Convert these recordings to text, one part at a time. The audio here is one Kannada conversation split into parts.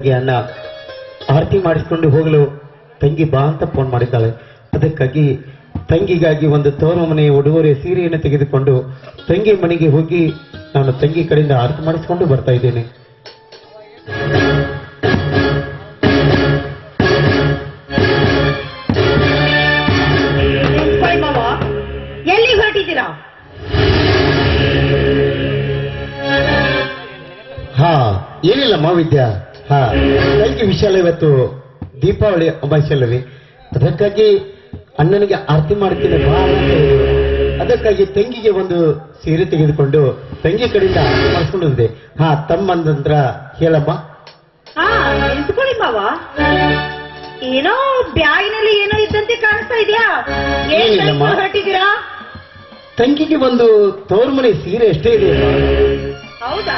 ಅಣ್ಣ ಆರತಿ ಮಾಡಿಸ್ಕೊಂಡು ಹೋಗಲು ತಂಗಿ ಬಾ ಅಂತ ಫೋನ್ ಮಾಡಿದ್ದಾಳೆ. ಅದಕ್ಕಾಗಿ ತಂಗಿಗಾಗಿ ಒಂದು ತೋರ ಮನೆಯ ಉಡುಗೊರೆ ಸೀರೆಯನ್ನು ತೆಗೆದುಕೊಂಡು ತಂಗಿ ಮನೆಗೆ ಹೋಗಿ ನಾನು ತಂಗಿ ಕಡೆಯಿಂದ ಆರತಿ ಮಾಡಿಸಿಕೊಂಡು ಬರ್ತಾ ಇದ್ದೇನೆ. ಎಲ್ಲಿ ಹೊರಟಿದ್ದೀರಾ? ಹಾ ಏನಿಲ್ಲ ಮಾವಿದ್ಯ? ಹಾ. ವಿಶಾಲ ಇವತ್ತು ದೀಪಾವಳಿ ಅಮಾವಾಸ್ಯಲ್ಲವೇ ಅದಕ್ಕಾಗಿ ಅಣ್ಣನಿಗೆ ಆರತಿ ಮಾಡ್ತೀನಿ. ಬಾ ಅದಕ್ಕಾಗಿ ತಂಗಿಗೆ ಒಂದು ಸೀರೆ ತೆಗೆದುಕೊಂಡು ತಂಗಿ ಕಡೆಯಿಂದ ಮಾಡ್ಕೊಂಡು ಮಾಡಿಸ್ಕೊಂಡು ಬಂದೆ. ಹಾ ತಮ್ಮಂದ್ರ ಹೇಳಮ್ಮ. ಹಾ ನಿಂತ್ಕೊಳ್ಳಿ ಮಾವ. ಏನೋ ಬ್ಯಾಗಿನಲ್ಲಿ ಏನೋ ಇದ್ದಂತೆ ಕಾಣಿಸ್ತಾ ಇದೆಯಾ? ಏನ್ ಏನಿಲ್ಲಮ್ಮ. ಹೊರಟಿದ್ದೀರಾ? ತಂಗಿಗೆ ಒಂದು ತೋರ್ಮನೆ ಸೀರೆ ಎಷ್ಟೇ ಇದೆ ಹೌದಾ?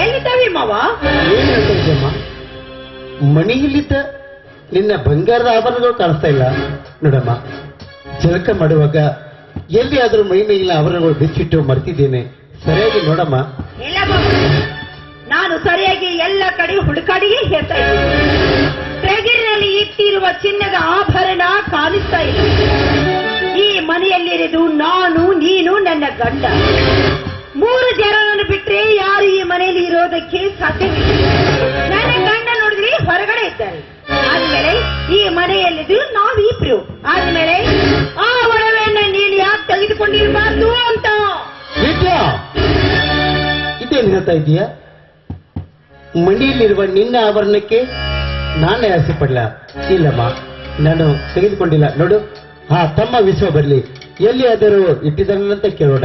ಎಲ್ಲಿದ್ದಾವೆ ಮಾವ? ಮನೆಯಲ್ಲಿದ್ದ ನಿನ್ನ ಬಂಗಾರದ ಆಭರಣಗಳು ಕಾಣಿಸ್ತಾ ಇಲ್ಲ. ನೋಡಮ್ಮ ಜಲಕ ಮಾಡುವಾಗ ಎಲ್ಲಿ ಆದ್ರೂ ಮೈ ಮೇಲಿನ ಆಭರಣಗಳು ಬಿಚ್ಚಿಟ್ಟು ಮರ್ತಿದ್ದೇನೆ. ಸರಿಯಾಗಿ ನೋಡಮ್ಮ. ಇಲ್ಲ ನಾನು ಸರಿಯಾಗಿ ಎಲ್ಲ ಕಡೆ ಹುಡುಕಾಡಿಯೇ ಹೇಳ್ತಾ ಇದ್ದೀನಿ. ಇಟ್ಟಿರುವ ಚಿನ್ನದ ಆಭರಣ ಕಾಣಿಸ್ತಾ ಇಲ್ಲ. ಈ ಮನೆಯಲ್ಲಿರಿದು ನಾನು ನೀನು ನನ್ನ ಗಂಡ. ಮೂರು ಜನರನ್ನು ಬಿಟ್ರೆ ಯಾರು ಈ ಮನೆಯಲ್ಲಿ ಇರೋದಕ್ಕೆ ಸಾಧ್ಯವಿಲ್ಲ. ನನ್ನ ಗಂಡ ನೋಡಿದ್ರೆ ಹೊರಗಡೆ ಇದ್ದಾರೆ. ಆದ್ಮೇಲೆ ಈ ಮನೆಯಲ್ಲಿದ್ದು ನಾವಿಬ್ರು. ಆದ್ಮೇಲೆ ಆ ಒಡವೆಯನ್ನ ನೀನು ಯಾಕೆ ತೆಗೆದುಕೊಂಡಿರಬಾರ್ದು ಅಂತ. ಇದೇನು ಹೇಳ್ತಾ ಇದೀಯ ಮನೆಯಲ್ಲಿರುವ ನಿನ್ನ ಆಭರಣಕ್ಕೆ ನಾನೇ ಆಸೆ ಪಡಲ. ಇಲ್ಲಮ್ಮ, ನಾನು ತೆಗೆದುಕೊಂಡಿಲ್ಲ. ನೋಡು ಹಾ ತಮ್ಮ ವಿಶ್ವ ಬರಲಿ. ಎಲ್ಲಿ ಆದರೂ ಇಟ್ಟಿದ್ದಾನಂತ ಕೇಳೋಣ.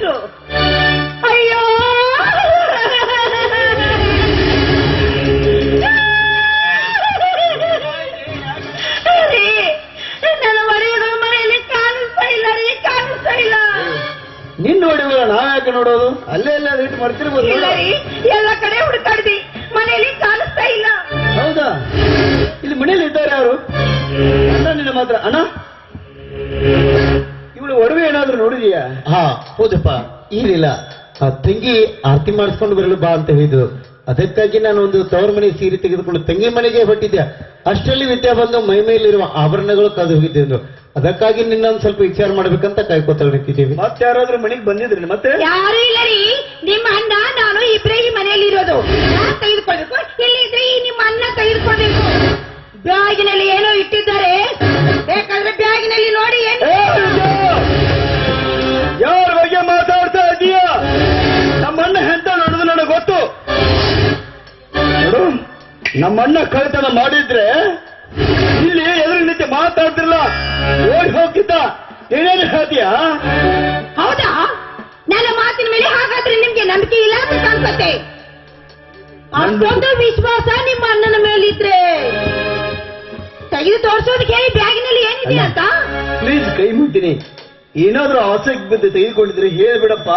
ಬಿಟ್ರು ಅಯ್ಯೋ. ನನ್ನ ನೋಡಿಲ್ಲ ನಾವ್ಯಾಕೆ ನೋಡೋದು? ಅಲ್ಲೇ ಎಲ್ಲ ಇಟ್ಟು ಮಾಡ್ತಿರ್ಬೋದು. ಇಲ್ಲ ರೀ ಎಲ್ಲ ಕಡೆ ಹುಡುಕಾಡ್ದಿ ಮನೆಯಲ್ಲಿ ಕಾಣಿಸ್ತಾ ಇಲ್ಲ. ಹೌದಾ? ಇಲ್ಲಿ ಮನೇಲಿ ಇದ್ದಾರೆ ಯಾರು? ಅಣ್ಣ ನಿನ್ನ ಮಾತ್ರ. ಅಣ್ಣ? ಒಡವೆ ಏನಾದ್ರು ನೋಡಿದೀಯಾ? ಹಾ ಹೌದಪ್ಪ. ಏನಿಲ್ಲ. ಆ ತಂಗಿ ಆರತಿ ಮಾಡಿಸ್ಕೊಂಡು ಬರಲು ಬಾ ಅಂತ ಹೇಳಿದ್ರು ಅದಕ್ಕಾಗಿ ನಾನು ಒಂದು ತವರ ಮನೆ ಸೀರೆ ತೆಗೆದುಕೊಂಡು ತಂಗಿ ಮನೆಗೆ ಹೊಟ್ಟಿದ್ದೆ ಅಷ್ಟರಲ್ಲಿ ವಿದ್ಯಾ ಬಂದು ಮೈ ಮೇಲಿರುವ ಆಭರಣಗಳು ಕದ್ದು ಹೋಗಿದ್ದೆ ಅದಕ್ಕಾಗಿ ನಿನ್ನೊಂದು ಸ್ವಲ್ಪ ವಿಚಾರ ಮಾಡ್ಬೇಕಂತ ಕಾಯ್ಕೋತಾ ನಿಂತಿದ್ದೀವಿ. ಮತ್ತೆ ಯಾರಾದ್ರೂ ಮನೆಗೆ ಬಂದಿದ್ರಿ ಮತ್ತೆ? ಯಾರು ಇಲ್ಲ ರೀ ನಿಮ್ಮ ಅಣ್ಣ ನಾನು ಇಬ್ರೇ ಈ ಮನೆಯಲ್ಲಿ ಇರೋದು ನಮ್ಮಣ್ಣ ಕಳ್ಳತನ ಮಾಡಿದ್ರೆ ಇಲ್ಲಿ ಎದುರು ನಿಂತು ಮಾತಾಡ್ತಿರಲ್ಲ ಓಡಿ ಹೋಗ್ತಿದ್ದ. ಏನೇನು ಹೇಳ್ತೀಯ? ಹೌದಾ? ನನ್ನ ಮಾತಿನ ಮೇಲೆ ಹಾಗಾದ್ರೆ ನಿಮ್ಗೆ ನಂಬಿಕೆ ಇಲ್ಲ ಅಂತ ಅನ್ಸತ್ತೆ ಅಷ್ಟೊಂದು ವಿಶ್ವಾಸ ನಿಮ್ಮ ಅಣ್ಣನ ಮೇಲಿದ್ರೆ. ತೆಗೆದು ತೋರಿಸೋದಕ್ಕೆ ಹೇಳಿ ಬ್ಯಾಗಿನಲ್ಲಿ ಏನಿದೆ ಅಂತ? ಪ್ಲೀಸ್ ಕೈ ಮುಟ್ಟಿನಿ ಏನಾದ್ರೂ ಆಸೆಗೆ ಬಿದ್ದು ತೆಗೆದುಕೊಂಡಿದ್ರೆ ಹೇಳ್ಬಿಡಪ್ಪ.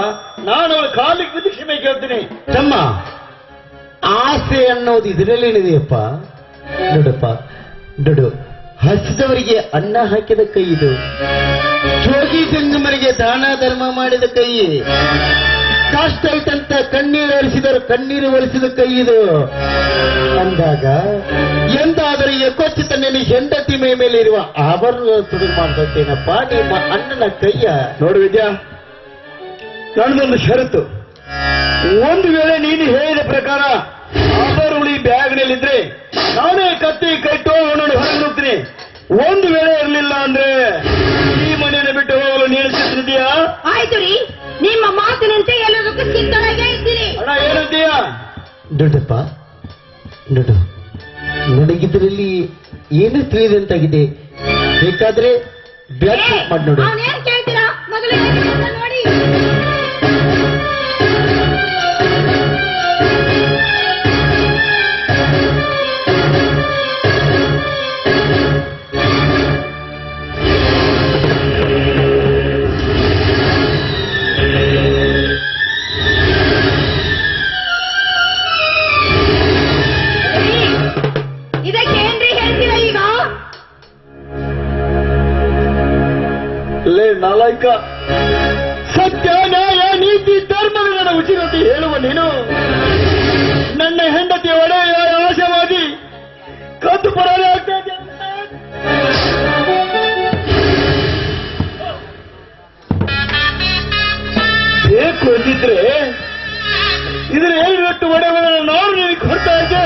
ನಾನು ಅವಳ ಕಾಲಿಗೆ ಬಿದ್ದು ಕ್ಷಮೆ ಕೇಳ್ತೀನಿ. ತಮ್ಮ ಆಸೆ ಅನ್ನೋದು ಇದರಲ್ಲೇನಿದೆಯಪ್ಪ? ನೋಡಪ್ಪ, ನೋಡು. ಹಸಿದವರಿಗೆ ಅನ್ನ ಹಾಕಿದ ಕೈ ಇದು ಜೋಗಿ ಜಂಗಮರಿಗೆ ದಾನ ಧರ್ಮ ಮಾಡಿದ ಕೈ ಕಷ್ಟ ಐತಂತ ಕಣ್ಣೀರು ಹರಿಸಿದರು ಕಣ್ಣೀರು ಒರೆಸಿದ ಕೈ ಇದು ಅಂದಾಗ, ಎಂದಾದರೂ ಯಕೋಚಿತ ನಿನ್ನ ಹೆಂಡತಿ ಮೈ ಮೇಲೆ ಇರುವ ಆಭರಣ ತುಡಿ ಮಾಡ್ತೇನಪ್ಪ ನಿಮ್ಮ ಅಣ್ಣನ ಕೈಯ. ನೋಡು ವಿದ್ಯಾ, ನನ್ನದೊಂದು ಷರತ್ತು. ಒಂದು ವೇಳೆ ನೀನು ಹೇಳಿದ ಪ್ರಕಾರ ಅಬರುಳಿ ಬ್ಯಾಗ್ನಲ್ಲಿ ಇದ್ರೆ ನಾನೇ ಕತ್ತಿ ಕಟ್ಟು ಅವನನ್ನು ಹೊರಗೆ ಹೋಗ್ತೀನಿ ಒಂದು ವೇಳೆ ಇರಲಿಲ್ಲ ಅಂದ್ರೆ ಈ ಮನೆಯನ್ನು ಬಿಟ್ಟು ಹೋಗಲು ನೀನು ಸಿದ್ಧಿದೆಯಾ ಆಯ್ತು ರೀ. ನಿಮ್ಮ ಮಾತಿನಂತೆ ಎಲ್ಲದಕ್ಕೂ ಸಿದ್ಧರಾಗೇ ಇದ್ದೀನಿ ಅಣ್ಣ ಏನಂತೀಯ? ದೊಡ್ಡಪ್ಪ ನೋಡು ನನಗಿದ್ರಲ್ಲಿ ಏನು ತಿಳಿದಂತಾಗಿದೆ ಬೇಕಾದ್ರೆ ಬ್ಯಾಕ್ ಮಾಡಿ ನೋಡು. ಮೂಲಕ ಸತ್ಯ ನ್ಯಾಯ ನೀತಿ ಧರ್ಮಗಳ ಉಚಿತತೆ ಹೇಳುವ ನೀನು. ನನ್ನ ಹೆಂಡತಿ ಒಡೆಯ ಆಶವಾಗಿ ಕದ್ದು ಪರಾರಿ ಆಗ್ತದೆ ಬೇಕು ಅಂದಿದ್ರೆ ಇದ್ರ ಏಳಿಗಟ್ಟು ಒಡೆಯವನ್ನು ನಾನು ನಿನಗೆ ಕೊಡ್ತಾ ಇದ್ದೆ.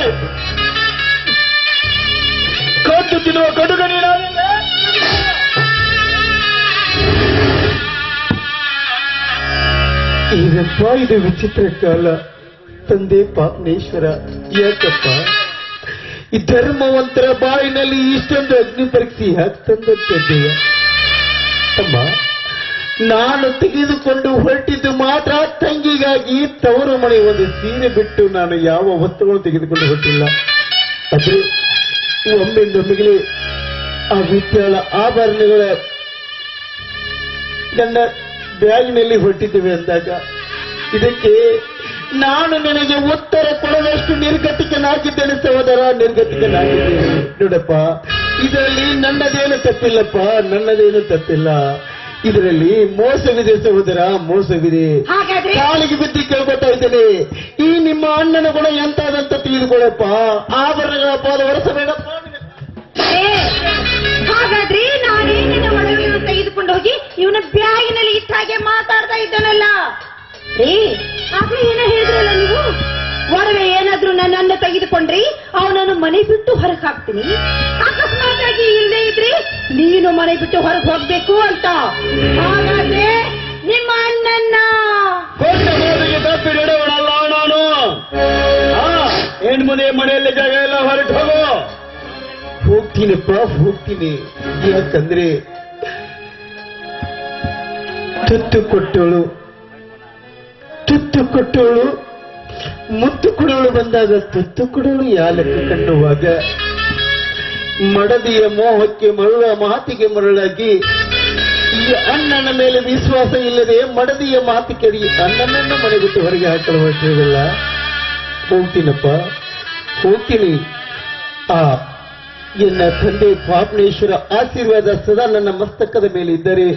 ಕದ್ದು ತಿನ್ನುವ ಕಡುಗ ನೀನಾಗಿಲ್ಲ ಏನಪ್ಪ ಇದು ವಿಚಿತ್ರ ಕಾಲ ತಂದೆ ಪಾಪನೇಶ್ವರ, ಯಾಕಪ್ಪ? ಈ ಧರ್ಮವಂತರ ಬಾಯಿನಲ್ಲಿ ಇಷ್ಟೊಂದು ಅಗ್ನಿ ಪರೀಕ್ಷೆ ಯಾಕೆ ತಂದದ್ದೆಯ ತಮ್ಮ ನಾನು ತೆಗೆದುಕೊಂಡು ಹೊರಟಿದ್ದು ಮಾತ್ರ ತಂಗಿಗಾಗಿ ತವರು ಮನೆ ಒಂದು ಸೀರೆ ಬಿಟ್ಟು ನಾನು ಯಾವ ವಸ್ತುಗಳನ್ನು ತೆಗೆದುಕೊಂಡು ಹೊರಟಿಲ್ಲ. ಆದ್ರೆ ಒಮ್ಮೆ ನಮಗೆ ಆ ವಿದ್ಯಾಳ ಆಭರಣಗಳ ನನ್ನ ಬ್ಯಾಗ್ನಲ್ಲಿ ಹೊರಟಿದ್ದೇವೆ ಅಂದಾಗ ಇದಕ್ಕೆ ನಾನು ನಿನಗೆ ಉತ್ತರ ಕೊಡದಷ್ಟು ನಿರ್ಗತಿಕನಾಗಿದ್ದೇನೆ ಸಹೋದರ ನಿರ್ಗತಿಕನಾಗಿದ್ದೇನೆ. ನೋಡಪ್ಪ ಇದರಲ್ಲಿ ನನ್ನದೇನು ತಪ್ಪಿಲ್ಲಪ್ಪ ನನ್ನದೇನು ತಪ್ಪಿಲ್ಲ. ಇದರಲ್ಲಿ ಮೋಸವಿದೆ ಸಹೋದರ ಮೋಸವಿದೆ. ಕಾಲಿಗೆ ಬಿದ್ದು ಕೇಳ್ಕೊತಾ ಇದ್ದೇನೆ. ಈ ನಿಮ್ಮ ಅಣ್ಣನ ಗುಣ ಎಂತಾದಂತ ತಿಳಿದುಕೊಳ್ಳಪ್ಪ. ಆಭರಣಗಳ ಪಾದ ಹೊರಸಬೇಡಪ್ಪ ಹಾಗಾದ್ರೆ ನಾನೇನಿನ ನಿನ್ನ ಒಡವೆಯನ್ನು ತೆಗೆದುಕೊಂಡು ಹೋಗಿ ಇವನ ಬ್ಯಾಗಿನಲ್ಲಿ ಇಟ್ಟ ಹಾಗೆ ಮಾತಾಡ್ತಾ ಇದ್ದಾನಲ್ಲ. ಏ ಆಗ್ಲೇ ಏನ ಹೇಳಿದ್ರಲ್ಲ ನೀವು? ಒಡವೆ ಏನಾದ್ರೂ ನನ್ನನ್ನು ತೆಗೆದುಕೊಂಡ್ರಿ, ಅವನನ್ನು ಮನೆ ಬಿಟ್ಟು ಹೊರಗೆ ಹಾಕ್ತೀನಿ. ಅಕಸ್ಮಾತ್ ಆಗಿ ಇಲ್ಲದೆ ಇದ್ರಿ ನೀನು ಮನೆ ಬಿಟ್ಟು ಹೊರಗೆ ಹೋಗ್ಬೇಕು ಅಂತ. ಹಾಗಾದ್ರೆ ನಿಮ್ಮ ಅಣ್ಣನ್ನ. ನಾನು ಹೆಣ್ಮನೆ ಮನೆಯಲ್ಲಿ ಜಾಗ ಎಲ್ಲ ಹೊರಟು ಹೋಗು. ಹೋಗ್ತೀನಪ್ಪ ಹೋಗ್ತೀನಿ ಯಾಕಂದ್ರೆ ತುತ್ತು ಕೊಟ್ಟವಳು ತುತ್ತು ಕೊಟ್ಟವಳು, ಮುತ್ತು ಕೊಡೋಳು ಬಂದಾಗ ತುತ್ತು ಕೊಡೋಳು ಯಾಲಕ್ಕೆ ಕಂಡುವಾಗ ಮಡದಿಯ ಮೋಹಕ್ಕೆ ಮರಳ, ಮಾತಿಗೆ ಮರಳಾಗಿ ಈ ಅಣ್ಣನ ಮೇಲೆ ವಿಶ್ವಾಸ ಇಲ್ಲದೆ ಮಡದಿಯ ಮಾತು ಕೆಡಿ ಅಣ್ಣನನ್ನ ಮನೆ ಬಿಟ್ಟು ಹೊರಗೆ ಹಾಕಲು ಹೊರಟಿರಲಿಲ್ಲ ಹೋಗ್ತೀನಪ್ಪ ಹೋಗ್ತೀನಿ ಆ ಎನ್ನ ತಂದೆ ಪಾಪನೇಶ್ವರ ಆಶೀರ್ವಾದ ಸದಾ ನನ್ನ ಮಸ್ತಕದ ಮೇಲೆ ಇದ್ದರೆ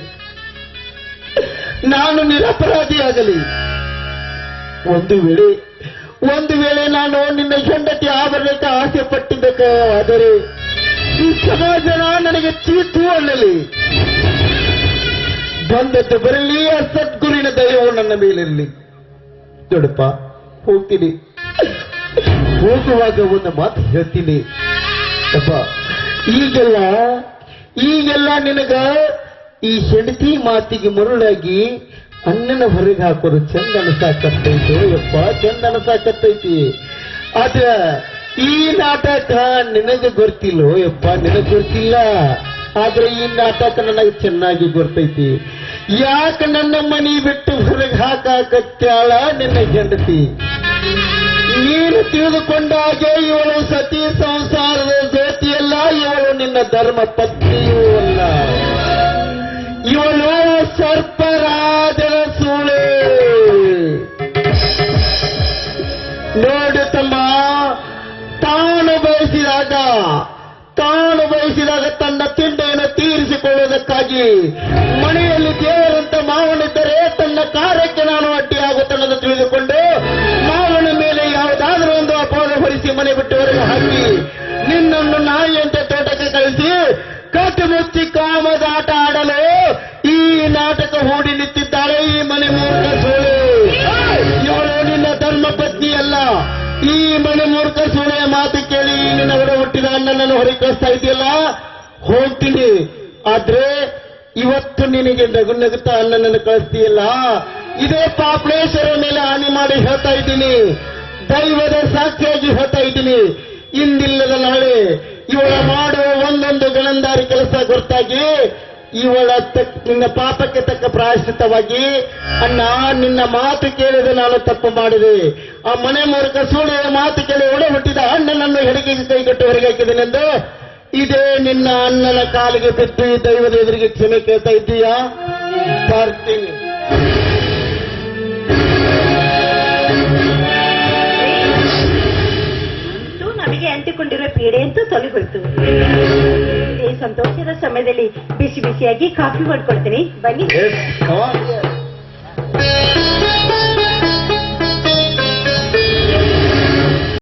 ನಾನು ನಿರಪರಾಧಿಯಾಗಲಿ ಒಂದು ವೇಳೆ ಒಂದು ವೇಳೆ ನಾನು ನಿನ್ನ ಹೆಂಡತಿ ಆಭರಣಕ್ಕೆ ಆಸೆ ಪಟ್ಟಿದ್ದಕ್ಕಾದರೆ ಈ ಸಮಾಜ ನನಗೆ ಚೀತು ಅನ್ನಲಿ. ಬಂದದ್ದು ಬರಲಿ, ಆ ಸದ್ಗುರಿನ ದಯವು ನನ್ನ ಮೇಲಿರಲಿ. ದೊಡ್ಡಪ್ಪ ಹೋಗ್ತೀನಿ. ಹೋಗುವಾಗ ಒಂದು ಮಾತು ಹೇಳ್ತೀನಿ. ಈಗೆಲ್ಲ ಈಗೆಲ್ಲ ನಿನಗ ಈ ಹೆಂಡತಿ ಮಾತಿಗೆ ಮರುಳಾಗಿ ಅಣ್ಣನ ಹೊರಗೆ ಹಾಕೋದು ಚಂದ ಅನಸಾಕತ್ತೈತಿ ಯಪ್ಪ ಚಂದ ಅನಸಾಕತ್ತೈತಿ. ಆದ್ರ ಈ ನಾಟಕ ನಿನಗೆ ಗೊತ್ತಿಲ್ಲೋ ಯಪ್ಪ, ನಿನಗೆ ಗೊತ್ತಿಲ್ಲ. ಆದ್ರೆ ಈ ನಾಟಕ ನನಗೆ ಚೆನ್ನಾಗಿ ಗೊತ್ತೈತಿ. ಯಾಕೆ ನನ್ನ ಮನಿ ಬಿಟ್ಟು ಹೊರಗೆ ಹಾಕಾಕತ್ಯಾಳ ನಿನ್ನ ಹೆಂಡತಿ? ತಿಳಿದುಕೊಂಡಾಗೆ ಇವಳು ಸತಿ ಸಂಸಾರದ ಜ್ಯೋತಿಯಲ್ಲ, ಇವಳು ನಿನ್ನ ಧರ್ಮ ಪತ್ನಿಯೂ ಅಲ್ಲ. ಇವಳು ಸರ್ಪರಾಜನ ಸೂಳೆ. ನೋಡು ತಮ್ಮ, ತಾನು ಬಯಸಿದಾಗ ತಾನು ಬಯಸಿದಾಗ ತನ್ನ ತಿಂಡೆಯನ್ನು ತೀರಿಸಿಕೊಳ್ಳುವುದಕ್ಕಾಗಿ ಮನೆಯಲ್ಲಿ ದೇವರಂತ ಮಾವನಿದ್ದರೆ ತನ್ನ ಕಾರ್ಯಕ್ಕೆ ನಾನು ಅಡ್ಡಿಯಾಗುತ್ತನ್ನೋದು ಹೊರಿಸಿ ಮನೆ ಬಿಟ್ಟು ಹೊರಗೆ ಹಾಕಿ ನಿನ್ನನ್ನು ನಾಯಿಯಂತೆ ತೋಟಕ್ಕೆ ಕಳಿಸಿ ಕಟ್ಟು ಮುಚ್ಚಿ ಕಾಮದಾಟ ಆಡಲು ಈ ನಾಟಕ ಹೂಡಿ ನಿಂತಿದ್ದಾಳೆ ಈ ಮನೆ ಮೂರ್ಖ ಸೂಳೆ. ಇವಳು ನಿನ್ನ ಧರ್ಮ ಪತ್ನಿ ಅಲ್ಲ. ಈ ಮನೆ ಮೂರ್ಖ ಸೂಳೆಯ ಮಾತು ಕೇಳಿ ನಿನ್ನ ಹೊರ ಹುಟ್ಟಿದ ಅಣ್ಣನನ್ನು ಹೊರಗೆ ಕಳಿಸ್ತಾ ಇದೆಯಲ್ಲ? ಹೋಗ್ತೀನಿ. ಆದ್ರೆ ಇವತ್ತು ನಿನಗೆ ನಗು ನಗುತ್ತಾ ಅಣ್ಣನನ್ನು ಕಳಿಸ್ತೀಯಲ್ಲ? ಇದೇ ಪಾಪ್ಲೇಶ್ವರ ಮೇಲೆ ಹಾನಿ ಮಾಡಿ ಹೇಳ್ತಾ ಇದ್ದೀನಿ. ದೈವದ ಸಾಕ್ಷಿಯಾಗಿ ಹೇಳ್ತಾ ಇದ್ದೀನಿ. ಇಂದಿಲ್ಲದ ನಾಳೆ ಇವಳ ಮಾಡುವ ಒಂದೊಂದು ಗಣಂದಾರಿ ಕೆಲಸ ಗೊತ್ತಾಗಿ ಇವಳ ನಿನ್ನ ಪಾಪಕ್ಕೆ ತಕ್ಕ ಪ್ರಾಯಶ್ಚಿತವಾಗಿ ಅಣ್ಣ, ನಿನ್ನ ಮಾತು ಕೇಳಿದ ನಾನು ತಪ್ಪು ಮಾಡಿದೆ. ಆ ಮನೆ ಮೂಲಕ ಸೂಳೆಯ ಮಾತು ಕೇಳಿ ಒಡೆ ಹುಟ್ಟಿದ ಅಣ್ಣನನ್ನು ಹೆಡಿಗೆಗೆ ಕೈಗೆಟ್ಟು ಹೊರಗೆ ಹಾಕಿದನೆಂದು ಇದೇ ನಿನ್ನ ಅಣ್ಣನ ಕಾಲಿಗೆ ಬಿದ್ದು ದೈವದ ಎದುರಿಗೆ ಕ್ಷಮೆ ಕೇಳ್ತಾ ಇದ್ದೀಯಾ? ಬರ್ತೀನಿ ಅಂಟಿಕೊಂಡಿರೋ ಪೀಡೆ ಅಂತೂ ತೊಲಗೋಯ್ತು ಸಂತೋಷದ ಸಮಯದಲ್ಲಿ ಬಿಸಿ ಬಿಸಿಯಾಗಿ ಕಾಫಿ ಮಾಡ್ಕೊಡ್ತೀನಿ ಬನ್ನಿ.